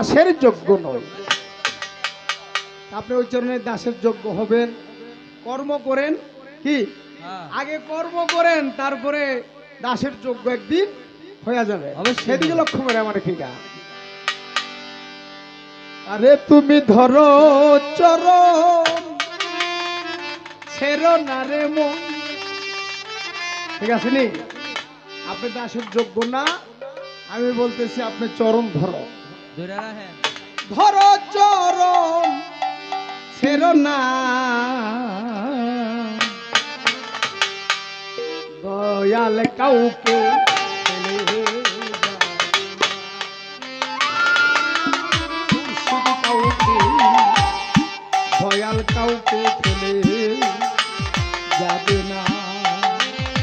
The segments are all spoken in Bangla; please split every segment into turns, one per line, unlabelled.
দাসের যোগ্য নয় আপনি ওই চরণে দাসের যোগ্য হবেন। কর্ম করেন কি?
হ্যাঁ।
আগে কর্ম করেন তারপরে দাসের যোগ্য একদিন হয়ে যাবে। সেদিকে লক্ষ্য করে আমার ফিকা আরে তুমি ধরো চরণ ছেড়ো না রে মন। ঠিক আছে নি? আপনি দাসের যোগ্য না আমি বলতেছি আপনি চরম ধরো।
ধরে
চরণ ছেড়ো না। দয়াল কাউকে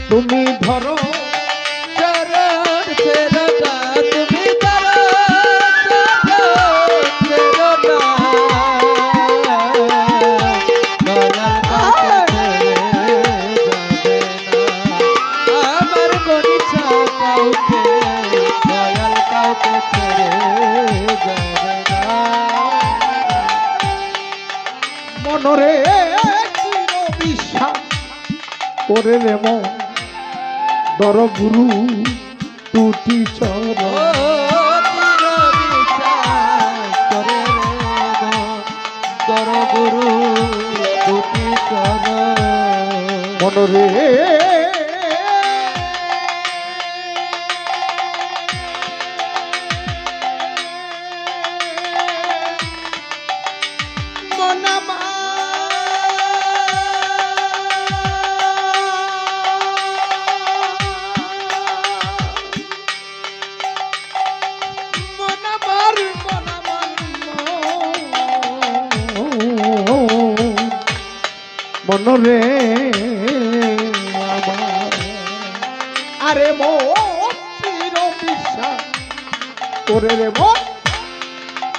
তুমি ধরো মনরে বিশ্বাস করে রে মন দর গুরু তুটি চর
চির গুরু।
মনরে আমার আরে মন চির রে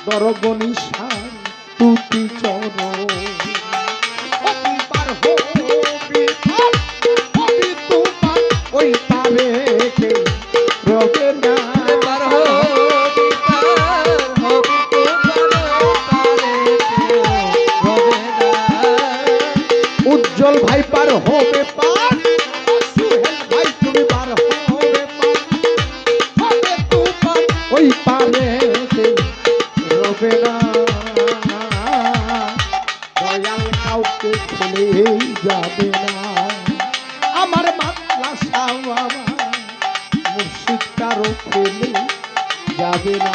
দরগনিশান তুতি চর যাবে না। আমার মাতলা সাওয়া মুর্শিদ ফেলে যাবে না।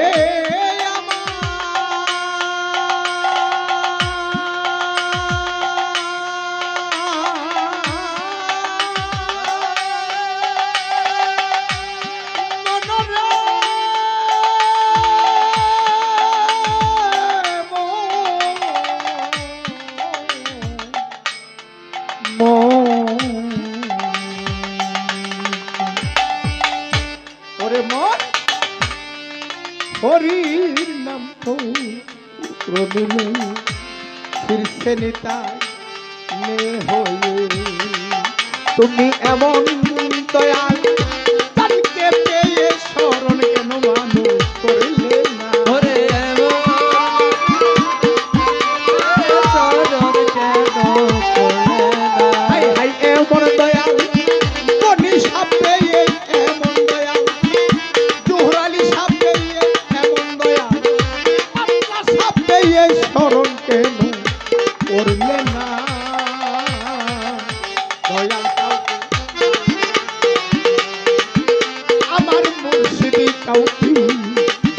ওরে মন। হরির নাম তো রবিলে ফিরছে নিতাই তুমি এমন দয়াল কাউকে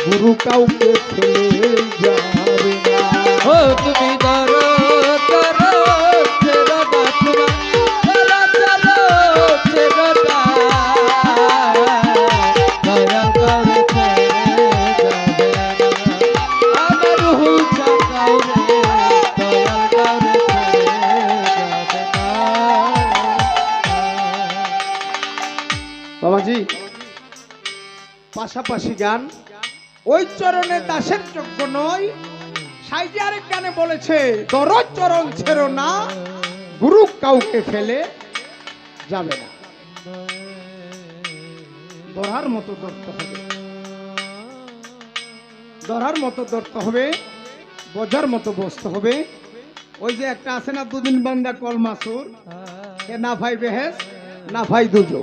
গুরু কাউকে ফেলে যাবে না।
তুমি
পাশাপাশি গান। ওই চরণে দাসের যোগ্য নয়। সাইজে আরেক গানে বলেছে দরজ চরণ ছেড়ো না, গুরু কাউকে ফেলে যাবে না। দরার মতো ধরতে হবে। দরার মতো ধরতে হবে বোঝার মতো বসতে হবে। ওই যে একটা আছে না, দুদিন বান্দা কল মাসুর না ভাই বেহেস, না ভাই দুজো।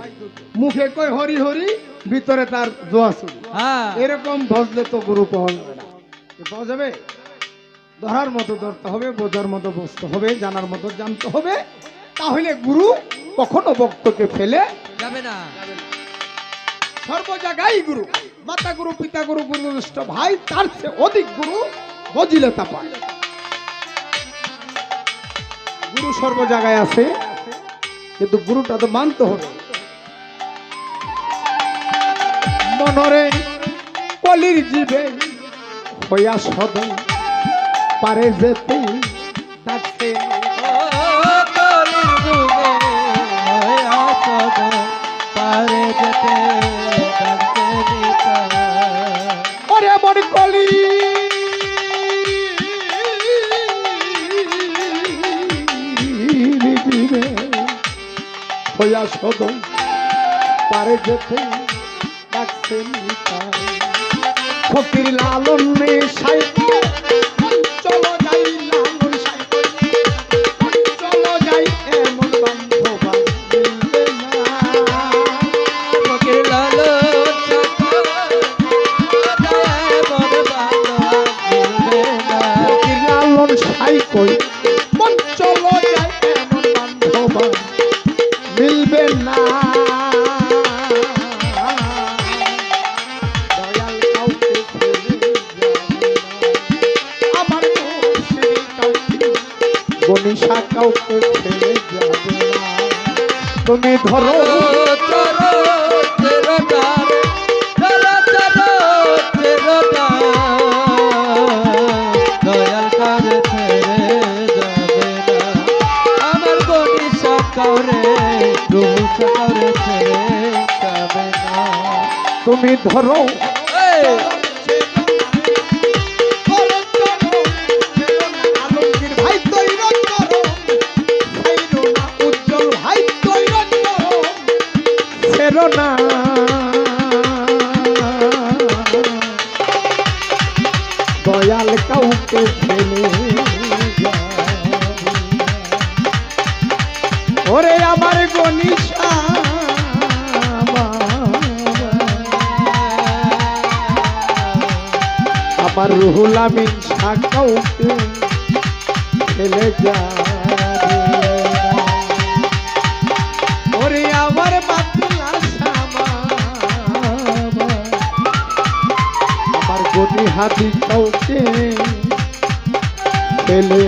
মুখে কই হরি হরি ভিতরে তার জোয়া শুরু।
হ্যাঁ।
এরকম ভজলে তো গুরু পাওয়া যাবে না। পাওয়া যাবে? ধরার মতো ধরতে হবে বোঝার মতো বসতে হবে জানার মতো জানতে হবে। তাহলে গুরু কখনো ভক্তকে ফেলে
যাবে না।
সর্ব জায়গায় গুরু। মাতা গুরু পিতা গুরু গুরু দুষ্ট ভাই তার চেয়ে অধিক গুরু বজিলে তা পায়। গুরু সর্ব জায়গায় আছে কিন্তু গুরুটা তো মানতে হবে। মনরে কলির জীবে হইয়া সদে পারে যেতে তাকে
পারে যেতে
ওরে মন কলি। হইয়া সদন পারে যেতে ডাকছেন ফকির লালন নে সাইকে চলো যাই লালন চলো যাই এমন বান্ধবা
ফকির লালো
ফকির লালন সাইকই মন গনিশা কাউকে ফেলে যাবে না। তুমি ধরো
দয়াল কারে
ওরে আমার গনিশা আমার রুহুল আমিন শাকাউকে ফেলে যাবে ওরে আমার বাতিলা শামা আমার গনি হাতি কাউকে ফেলে